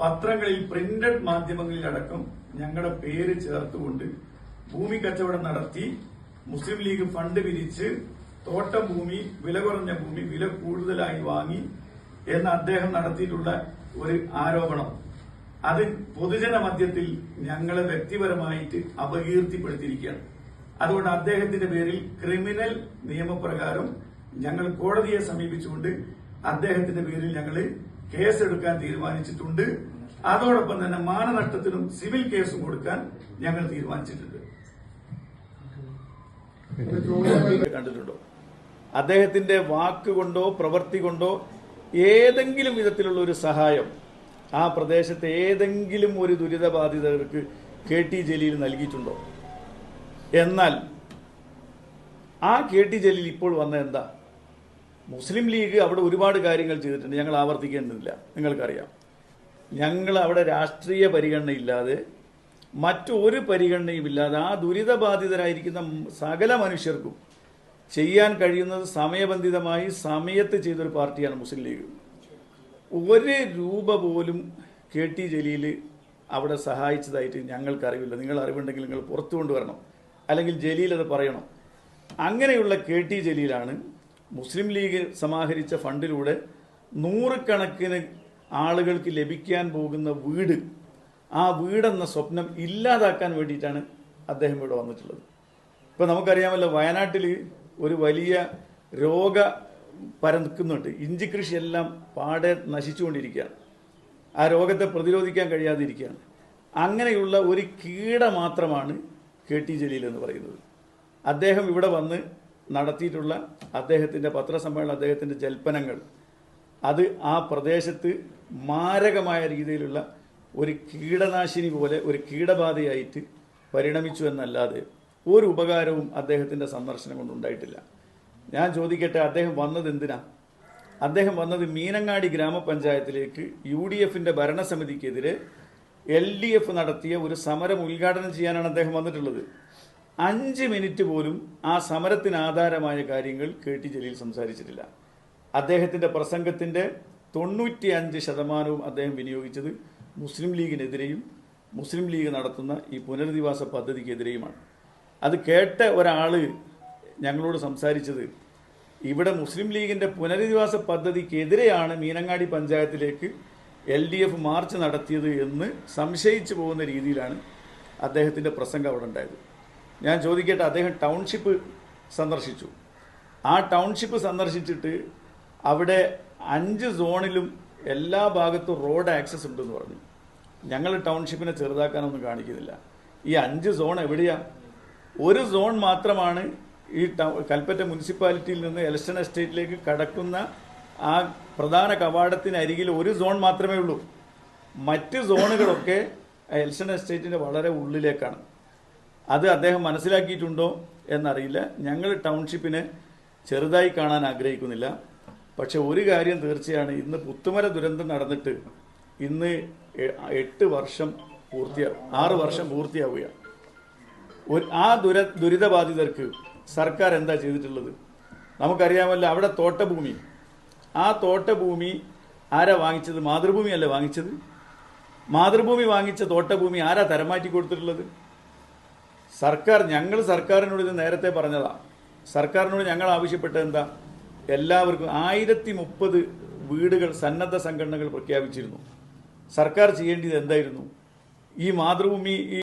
പത്രങ്ങളിൽ പ്രിന്റഡ് മാധ്യമങ്ങളിലടക്കം ഞങ്ങളുടെ പേര് ചേർത്തുകൊണ്ട് ഭൂമി കച്ചവടം നടത്തി മുസ്ലിം ലീഗ് ഫണ്ട് പിരിച്ച് തോട്ടം ഭൂമി വില കുറഞ്ഞ ഭൂമി വില കൂടുതലായി വാങ്ങി എന്ന് അദ്ദേഹം നടത്തിയിട്ടുള്ള ഒരു ആരോപണം. അത് പൊതുജന മധ്യത്തിൽ ഞങ്ങളെ വ്യക്തിപരമായിട്ട് അപകീർത്തിപ്പെടുത്തിയിരിക്കുകയാണ്. അതുകൊണ്ട് അദ്ദേഹത്തിന്റെ പേരിൽ ക്രിമിനൽ നിയമപ്രകാരം ഞങ്ങൾ കോടതിയെ സമീപിച്ചുകൊണ്ട് അദ്ദേഹത്തിന്റെ പേരിൽ ഞങ്ങൾ കേസെടുക്കാൻ തീരുമാനിച്ചിട്ടുണ്ട്. അതോടൊപ്പം തന്നെ മാനനഷ്ടത്തിനും സിവിൽ കേസും കൊടുക്കാൻ ഞങ്ങൾ തീരുമാനിച്ചിട്ടുണ്ട്. കണ്ടിട്ടുണ്ടോ? അദ്ദേഹത്തിന്റെ വാക്കുകൊണ്ടോ പ്രവൃത്തി കൊണ്ടോ ഏതെങ്കിലും വിധത്തിലുള്ള ഒരു സഹായം ആ പ്രദേശത്തെ ഏതെങ്കിലും ഒരു ദുരിതബാധിതർക്ക് കെ ടി ജലീൽ നൽകിയിട്ടുണ്ടോ? എന്നാൽ ആ കെ ടി ജലീൽ ഇപ്പോൾ വന്ന എന്താ? മുസ്ലിം ലീഗ് അവിടെ ഒരുപാട് കാര്യങ്ങൾ ചെയ്തിട്ടുണ്ട്. ഞങ്ങൾ ആവർത്തിക്കേണ്ടതില്ല. നിങ്ങൾക്കറിയാം. ഞങ്ങൾ അവിടെ രാഷ്ട്രീയ പരിഗണനയില്ലാതെ മറ്റൊരു പരിഗണനയും ഇല്ലാതെ ആ ദുരിതബാധിതരായിരിക്കുന്ന സകല മനുഷ്യർക്കും ചെയ്യാൻ കഴിയുന്നത് സമയബന്ധിതമായി സമയത്ത് ചെയ്തൊരു പാർട്ടിയാണ് മുസ്ലിം ലീഗ്. ഒരു രൂപ പോലും കെ ടി ജലീൽ അവിടെ സഹായിച്ചതായിട്ട് ഞങ്ങൾക്കറിവില്ല. നിങ്ങൾ അറിവുണ്ടെങ്കിൽ നിങ്ങൾ പുറത്തു കൊണ്ടുവരണം അല്ലെങ്കിൽ ജലീൽ അത് പറയണം. അങ്ങനെയുള്ള കെ ടി ജലീലാണ് മുസ്ലിം ലീഗ് സമാഹരിച്ച ഫണ്ടിലൂടെ നൂറുകണക്കിന് ആളുകൾക്ക് ലഭിക്കാൻ പോകുന്ന വീട് ആ വീടെന്ന സ്വപ്നം ഇല്ലാതാക്കാൻ വേണ്ടിയിട്ടാണ് അദ്ദേഹം ഇവിടെ വന്നിട്ടുള്ളത്. ഇപ്പോൾ നമുക്കറിയാമല്ലോ വയനാട്ടിൽ ഒരു വലിയ രോഗ പരക്കുന്നുണ്ട്. ഇഞ്ചി കൃഷിയെല്ലാം പാടെ നശിച്ചുകൊണ്ടിരിക്കുകയാണ്. ആ രോഗത്തെ പ്രതിരോധിക്കാൻ കഴിയാതിരിക്കുകയാണ്. അങ്ങനെയുള്ള ഒരു കീട മാത്രമാണ് കെ ടി ജലീൽ എന്ന് പറയുന്നത്. അദ്ദേഹം ഇവിടെ വന്ന് നടത്തിയിട്ടുള്ള അദ്ദേഹത്തിന്റെ പത്രസമ്മേളനം അദ്ദേഹത്തിന്റെ ജൽപ്പനങ്ങൾ അത് ആ പ്രദേശത്ത് മാരകമായ രീതിയിലുള്ള ഒരു കീടനാശിനി പോലെ ഒരു കീടബാധയായിട്ട് പരിണമിച്ചു എന്നല്ലാതെ ഒരു ഉപകാരവും അദ്ദേഹത്തിന്റെ സന്ദർശനം കൊണ്ടുണ്ടായിട്ടില്ല ഞാൻ ചോദിക്കട്ടെ അദ്ദേഹം വന്നത് എന്തിനാ? അദ്ദേഹം വന്നത് മീനങ്ങാടി ഗ്രാമപഞ്ചായത്തിലേക്ക് യു ഡി എഫിന്റെ ഭരണസമിതിക്കെതിരെ എൽ ഡി എഫ് നടത്തിയ ഒരു സമരം ഉദ്ഘാടനം ചെയ്യാനാണ് അദ്ദേഹം വന്നിട്ടുള്ളത്. അഞ്ച് മിനിറ്റ് പോലും ആ സമരത്തിന് ആധാരമായ കാര്യങ്ങൾ കെ ടി ജലീൽ സംസാരിച്ചിട്ടില്ല. അദ്ദേഹത്തിന്റെ പ്രസംഗത്തിന്റെ തൊണ്ണൂറ്റി അഞ്ച് ശതമാനവും അദ്ദേഹം വിനിയോഗിച്ചത് മുസ്ലിം ലീഗിനെതിരെയും മുസ്ലിം ലീഗ് നടത്തുന്ന ഈ പുനരധിവാസ പദ്ധതിക്കെതിരെയുമാണ്. അത് കേട്ട ഒരാൾ ഞങ്ങളോട് സംസാരിച്ചത് ഇവിടെ മുസ്ലിം ലീഗിന്റെ പുനരധിവാസ പദ്ധതിക്കെതിരെയാണ് മീനങ്ങാടി പഞ്ചായത്തിലേക്ക് എൽ ഡി എഫ് മാർച്ച് നടത്തിയത് എന്ന് സംശയിച്ചു പോകുന്ന രീതിയിലാണ് അദ്ദേഹത്തിന്റെ പ്രസംഗം അവിടെ ഉണ്ടായത്. ഞാൻ ചോദിക്കട്ടെ അദ്ദേഹം ടൗൺഷിപ്പ് സന്ദർശിച്ചു. ആ ടൗൺഷിപ്പ് സന്ദർശിച്ചിട്ട് അവിടെ അഞ്ച് സോണിലും എല്ലാ ഭാഗത്തും റോഡ് ആക്സസ് ഉണ്ടെന്ന് പറഞ്ഞു. ഞങ്ങൾ ടൗൺഷിപ്പിനെ ചെറുതാക്കാനൊന്നും കാണിക്കുന്നില്ല. ഈ അഞ്ച് സോൺ എവിടെയാണ് ഒരു സോൺ മാത്രമാണ് ഈ കൽപ്പറ്റ മുനിസിപ്പാലിറ്റിയിൽ നിന്ന് എലക്ഷൻ എസ്റ്റേറ്റിലേക്ക് കടക്കുന്ന ആ പ്രധാന കവാടത്തിനരികിൽ ഒരു സോൺ മാത്രമേ ഉള്ളൂ. മറ്റ് സോണുകളൊക്കെ എലക്ഷൻ എസ്റ്റേറ്റിന്റെ വളരെ ഉള്ളിലേക്കാണ്. അത് അദ്ദേഹം മനസ്സിലാക്കിയിട്ടുണ്ടോ എന്നറിയില്ല. ഞങ്ങൾ ടൗൺഷിപ്പിനെ ചെറുതായി കാണാൻ ആഗ്രഹിക്കുന്നില്ല. പക്ഷെ ഒരു കാര്യം തീർച്ചയാണ് ഇന്ന് പുത്തുമല ദുരന്തം നടന്നിട്ട് ഇന്ന് എട്ട് വർഷം പൂർത്തിയാവും ആറ് വർഷം പൂർത്തിയാവുകയാണ്. ആ ദുര ദുരിതബാധിതർക്ക് സർക്കാർ എന്താ ചെയ്തിട്ടുള്ളത്? നമുക്കറിയാമല്ലോ അവിടെ തോട്ടഭൂമി. ആ തോട്ടഭൂമി ആരാ വാങ്ങിച്ചത്? മാതൃഭൂമിയല്ലേ വാങ്ങിച്ചത്? മാതൃഭൂമി വാങ്ങിച്ച തോട്ടഭൂമി ആരാ തരമാറ്റി കൊടുത്തിട്ടുള്ളത്? സർക്കാർ ഞങ്ങൾ സർക്കാരിനോട് ഇത് നേരത്തെ പറഞ്ഞതാണ് സർക്കാരിനോട് ഞങ്ങൾ ആവശ്യപ്പെട്ടത് എന്താ? എല്ലാവർക്കും ആയിരത്തി മുപ്പത് വീടുകൾ സന്നദ്ധ സംഘടനകൾ പ്രഖ്യാപിച്ചിരുന്നു. സർക്കാർ ചെയ്യേണ്ടത് എന്തായിരുന്നു? ഈ മാതൃഭൂമി